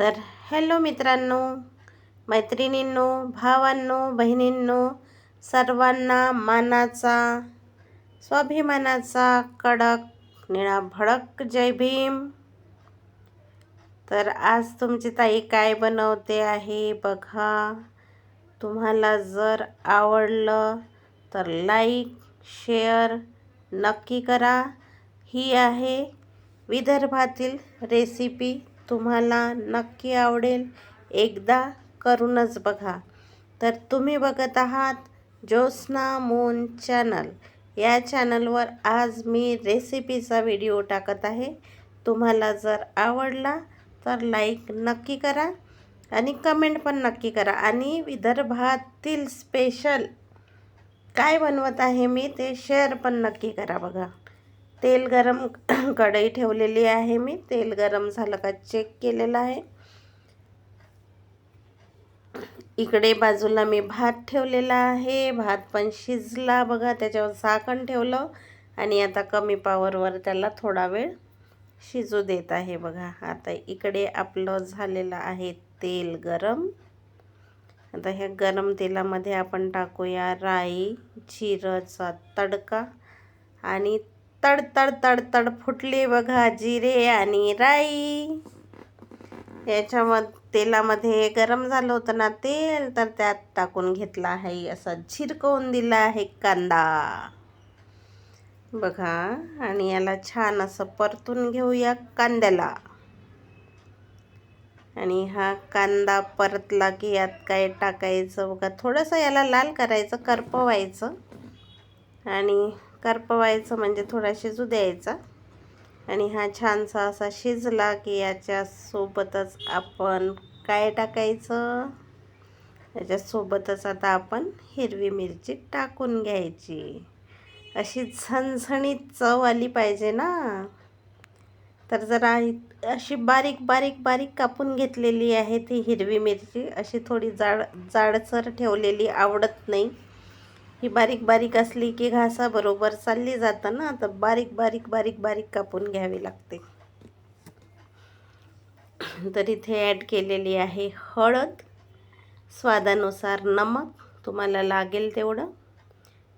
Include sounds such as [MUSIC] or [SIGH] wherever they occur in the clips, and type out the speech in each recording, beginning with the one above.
तर हॅलो मित्रांनो मैत्रिणींनो भावांनो बहिणींनो सर्वांना मानाचा स्वाभिमानाचा कडक निळा भडक जय भीम. तर आज तुमची ताई काय बनवते आहे बघा. तुम्हाला जर आवडलं तर लाईक शेअर नक्की करा. ही आहे विदर्भातील रेसिपी. तुम्हाला नक्की आवडेल एकदा करूनच बघा. तर तुम्ही बघत आहात ज्योत्स्ना मून चॅनल. या चॅनलवर आज मी रेसिपीचा व्हिडिओ टाकत आहे. तुम्हाला जर आवडला तर लाईक नक्की करा आणि कमेंट पण नक्की करा. आणि विदर्भातील स्पेशल काय बनवत आहे मी ते शेअर पण नक्की करा बघा. तेल गरम [CLEARS THROAT] कढई ठेवलेली आहे मी. तेल गरम झालं का चेक केलेलं आहे. इकडे बाजूला मी भात ठेवलेला आहे. भात पण शिजला बघा त्याच्यावर झाकण ठेवलं आणि आता कमी पावरवर त्याला थोडा वेळ शिजू देत आहे बघा. आता इकडे आपलं झालेलं आहे तेल गरम. आता ह्या गरम तेलामध्ये आपण टाकूया राई जिरंचा तडका आणि तडतड तडतड फुटले बघा जिरे आणि राई. याच्यामध्ये तेलामध्ये गरम झालं होतं ना तेल तर त्यात टाकून घेतला आहे असा झिरकवून दिला आहे कांदा. बघा आणि याला छान असं परतून घेऊया कांद्याला. आणि हा कांदा परतला की यात काय टाकायचं? बघा थोडंसं याला लाल करायचं करपवायचं. आणि करपवायचं म्हणजे थोडा शिजू द्यायचा. आणि हा छानसा असा शिजला की याच्यासोबतच आपण काय टाकायचं? याच्यासोबतच आता आपण हिरवी मिरची टाकून घ्यायची. अशी झणझणीत चव आली पाहिजे ना. तर जरा अशी बारीक बारीक बारीक कापून घेतलेली आहे ती हिरवी मिरची. अशी थोडी जाड जाडसर ठेवलेली आवडत नाही. ही बारीक बारीक असली की घासाबरोबर चालली जातं ना तर बारीक बारीक बारीक बारीक कापून घ्यावी लागते. तर इथे ॲड केलेली आहे हळद. स्वादानुसार नमक तुम्हाला लागेल तेवढं.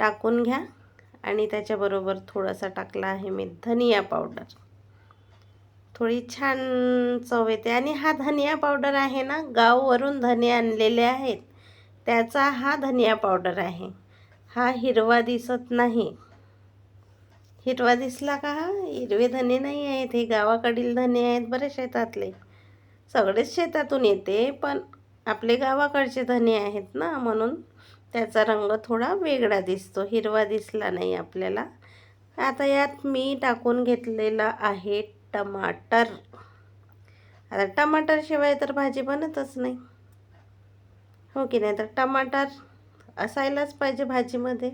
टाकून घ्या. आणि त्याच्याबरोबर थोडासा टाकला आहे मी धनिया पावडर. थोडी छान चव येते. आणि हा धनिया पावडर आहे ना गाववरून धने आणलेले आहेत. त्याचा हा धनिया पावडर आहे. हा हिरवा दिसत नाही. हिरवा दिसला का? हा हिरवे धने नाही आहेत हे गावाकडील धने आहेत बरे शेतातले. सगळेच शेतातून येते पण आपले गावाकडचे धने आहेत ना म्हणून त्याचा रंग थोडा वेगळा दिसतो. हिरवा दिसला नाही आपल्याला. आता यात मी टाकून घेतलेला आहे टमाटर. आता टमाटरशिवाय तर भाजी बनतच नाही. हो की नाही? तर टमाटर असायलाच पाहिजे भाजीमध्ये.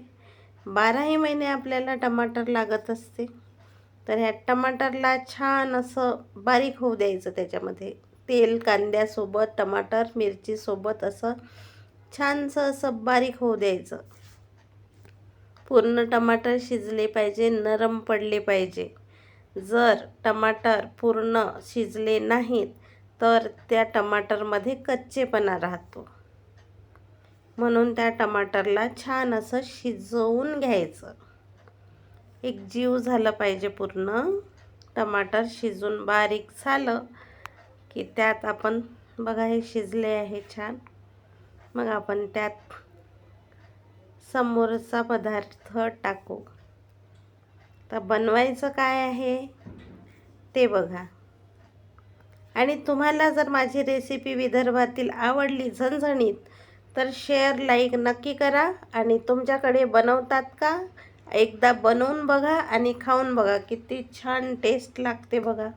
बाराही महिने आपल्याला टमाटर लागत असते. तर ह्या टमाटरला छान असं बारीक होऊ द्यायचं त्याच्यामध्ये. तेल कांद्यासोबत टमाटर मिरचीसोबत असं छानसं असं बारीक होऊ द्यायचं. पूर्ण टमाटर शिजले पाहिजे नरम पडले पाहिजे. जर टमाटर पूर्ण शिजले नाहीत तर त्या टमाटरमध्ये कच्चेपणा राहतो. म्हणून त्या टमाटरला छान असं शिजवून घ्यायचं. एक जीव झालं पाहिजे पूर्ण. टमाटर शिजून बारीक झालं की त्यात आपण बघा हे शिजले आहे छान. मग आपण त्यात समोरचा पदार्थ टाकू. तर बनवायचं काय आहे? ते बघा. आणि तुम्हाला जर माझी रेसिपी विदर्भातील आवडली झणझणीत तर शेअर लाईक नक्की करा. आणि तुमच्याकडे बनवतात का? एकदा बनवून बघा आणि खाऊन बघा. किती छान टेस्ट लागते बघा.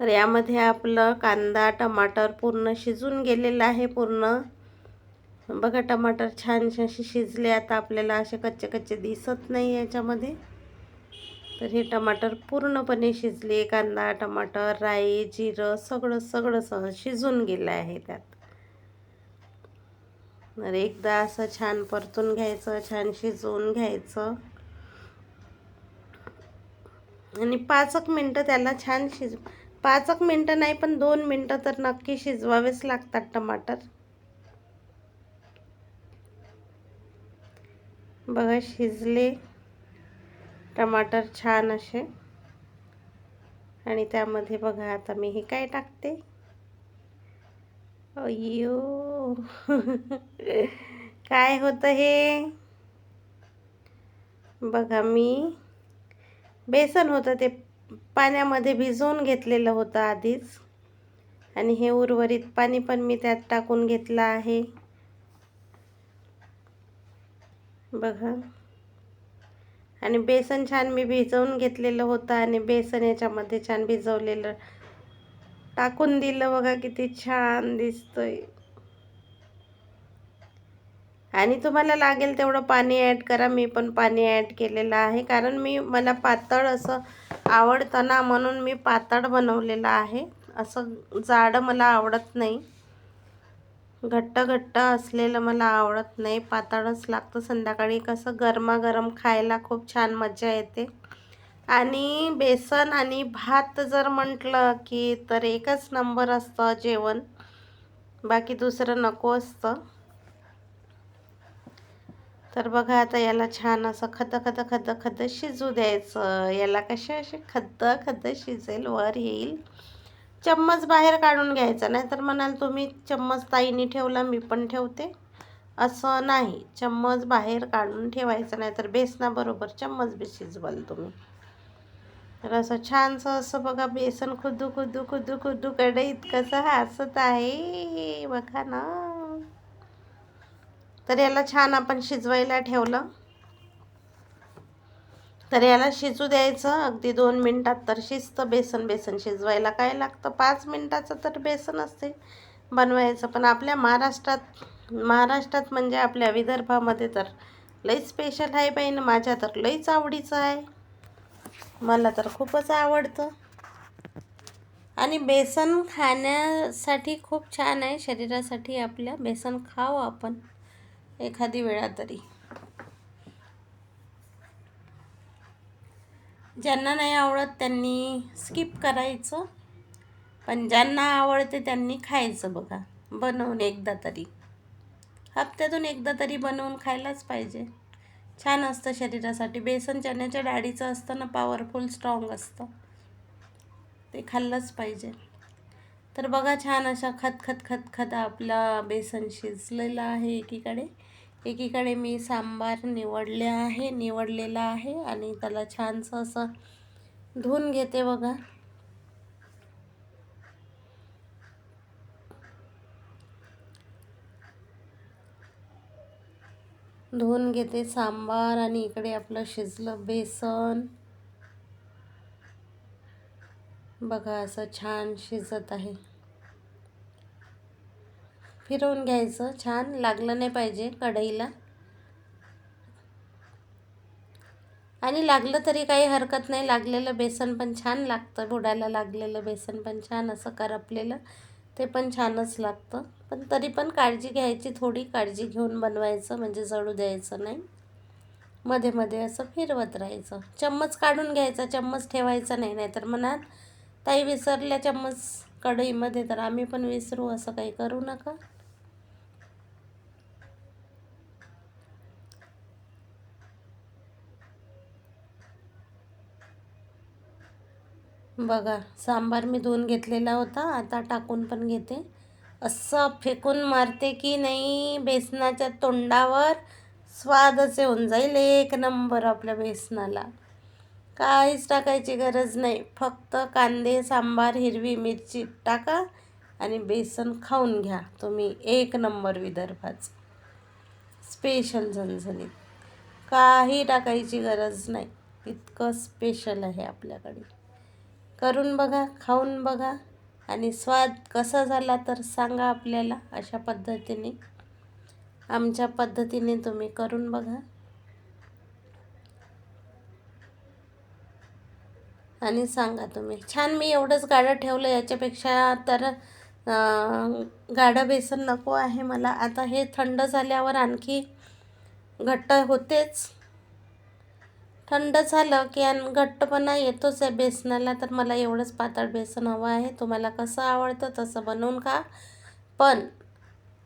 तर यामध्ये आपलं कांदा टमाटर पूर्ण शिजून गेलेलं आहे पूर्ण. बघा टमाटर छान असे शिजले. आता आपल्याला असे कच्चे कच्चे दिसत नाही याच्यामध्ये. तर हे टमाटर पूर्णपणे शिजले कांदा टमाटर राई जिरं सगळं सगळं सहज शिजून गेलं आहे त्यात. तर एकदा असं छान परतून घ्यायचं छान शिजवून घ्यायचं. आणि पाच एक मिनटं त्याला छान शिज पाच एक मिनटं नाही पण दोन मिनटं तर नक्की शिजवावेच लागतात टमाटर. बघा शिजले. टमाटर छान असे. आणि त्यामध्ये बघा आता मी हे काय टाकते? अय्यो. [LAUGHS] काय होतं हे? बघा मी बेसन होतं ते पाण्यामध्ये भिजवून घेतलेलं होतं आधीच. आणि हे उर्वरित पाणी पण मी त्यात टाकून घेतलं आहे. बघा. आणि बेसन छान मी भिजवून घेतलेलं होतं आणि बेसन याच्यामध्ये छान भिजवलेलं. टाकून दिलं बघा किती छान दिसतंय. आणि तुम्हाला लागेल तेवढं पाणी ॲड करा मी पण पाणी ॲड केलेलं आहे. कारण मी मला पातळ असं आवडतं ना म्हणून मी पातळ बनवलेलं आहे. असं जाडं मला आवडत नाही. घट्ट घट्ट असलेलं मला आवडत नाही. पातळच लागतं संध्याकाळी. कसं गरमागरम खायला खूप छान मजा येते. आणि बेसन आणि भात जर म्हटलं की तर एकच नंबर असतं जेवण. बाकी दुसरं नको असतं. तर बघा आता याला छान असं खत खत खत खत शिजू द्यायचं. याला कसे असे खद्द खत शिजेल वर येईल. चम्मच बाहेर काढून घ्यायचा. नाही तर म्हणाल तुम्ही चम्मच ताईनी ठेवला मी पण ठेवते. असं नाही. चम्मच बाहेर काढून ठेवायचं नाही तर बेसनाबरोबर चम्मच बी शिजवाल तुम्ही. तर असं छानसं असं बघा बेसन खुदू खुदू खुदू खुदू कडे इतकंसं हसत आहे. बघा ना. तर याला छान आपण शिजवायला ठेवलं. तर याला शिजू द्यायचं. अगदी दोन मिनटात तर शिजतं. बेसन बेसन शिजवायला काय लागतं? पाच मिनटाचं तर बेसन असते. बनवायचं. पण आपल्या महाराष्ट्रात महाराष्ट्रात म्हणजे आपल्या विदर्भामध्ये तर लई स्पेशल आहे बाई. ना माझ्या तर लईच आवडीचं आहे. मला तर खूपच आवडतं. आणि बेसन खाण्यासाठी खूप छान आहे. शरीरासाठी आपल्या बेसन खावं आपण. एखादी वेळा तरी. ज्यांना नाही आवडत त्यांनी स्किप करायचं. पण ज्यांना आवडते त्यांनी खायचं बघा. बनवून एकदा तरी. हप्त्यातून एकदा तरी बनवून खायलाच पाहिजे. छान असतं शरीरासाठी. बेसन चण्याच्या डाळीचं असतं ना पॉवरफुल स्ट्रॉंग असतं. ते खाल्लंच पाहिजे. तर बघा छान अशा खत खत खत खत आपला बेसन शिजलेलं आहे एकीकडे. एकीकडे मी सांबार निवडले आहे निवडलेला आहे आणि त्याला छानसं असं धुवून घेते बघा. धुवून घेते सांबार आणि इकडे आपलं शिजलं बेसन. बघा असं छान शिजत आहे. फिरवून घ्यायचं. छान लागलं नाही पाहिजे कढईला. आणि लागलं तरी काही हरकत नाही. लागलेलं बेसन पण छान लागतं. बुडायला लागलेलं बेसन पण छान असं करपलेलं. ते पण छानच लागतं. पण तरी पण काळजी घ्यायची. थोडी काळजी घेऊन बनवायचं. म्हणजे जळू द्यायचं नाही. मध्ये मध्ये असं फिरवत राहायचं. चम्मच काढून घ्यायचा. चम्मच ठेवायचा नाही. नाहीतर मनात ताई विसरल्या चम्मच कढईमध्ये. तर आम्ही पण विसरू. असं काही करू नका. बघा सांबार मी धुवून घेतलेला होता आता टाकून पण घेते. असं फेकून मारते की नाही बेसनाच्या तोंडावर स्वादच येऊन जाईल एक नंबर आपल्या बेसनाला. काहीच टाकायची गरज नाही फक्त कांदे सांबार हिरवी मिरची टाका आणि बेसन खाऊन घ्या तुम्ही एक नंबर विदर्भाचं. स्पेशल झणझणीत. काही टाकायची गरज नाही इतकं स्पेशल आहे आपल्याकडे. करून बघा खाऊन बघा. आणि स्वाद कसा झाला तर सांगा आपल्याला अशा पद्धतीने. आमच्या पद्धतीने तुम्ही करून बघा. आणि सांगा तुम्ही. छान मी एवढंच गाडं ठेवलं याच्यापेक्षा तर गाडं बेसन नको आहे मला. आता हे थंड झाल्यावर आणखी घट्ट होतेच. थंड झालं की आणि घट्टपणा येतोच आहे बेसनाला तर मला एवढंच पातळ बेसन हवं आहे. तुम्हाला कसं आवडतं तसं बनवून खा. पण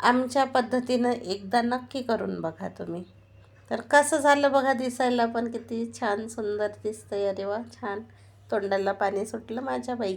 आमच्या पद्धतीनं एकदा नक्की करून बघा तुम्ही. तर कसं झालं बघा दिसायला पण किती छान सुंदर दिसतंय. अरे वा छान. तोंडाला पाणी सुटलं माझ्या बाई.